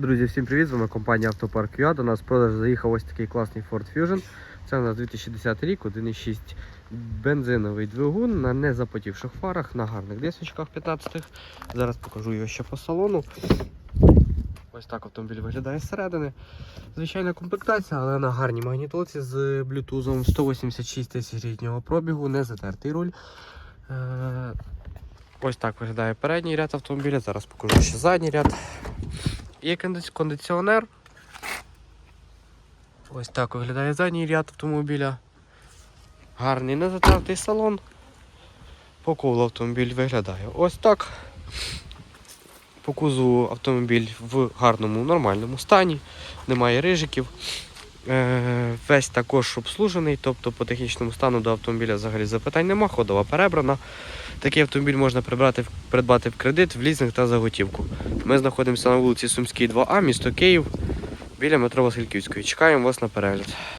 Друзі, всім привіт! З вами компанія Автопарк ЮА. До нас в продаж заїхав ось такий класний Ford Fusion. Це у нас 2010 рік, 1,6 бензиновий двигун на незапотівших фарах, на гарних дисочках 15-х. Зараз покажу його ще по салону. Ось так автомобіль виглядає зсередини. Звичайна комплектація, але на гарній магнітолці з блютузом 186 тисяч ріднього пробігу, не затертий руль. Е, Ось так виглядає передній ряд автомобіля. Зараз покажу ще задній ряд. Є кондиціонер. Ось так виглядає задній ряд автомобіля. Гарний незатертий салон. По автомобіль виглядає ось так. По кузову автомобіль в гарному, нормальному стані, немає рижиків. Е, весь також обслужений, тобто по технічному стану до автомобіля взагалі запитань нема, ходова перебрана. Такий автомобіль можна придбати, придбати в кредит, в лізинг та за готівку. Ми знаходимося на вулиці Сумській, 2А, місто Київ, біля метро Васильківської. Чекаємо вас на перегляд.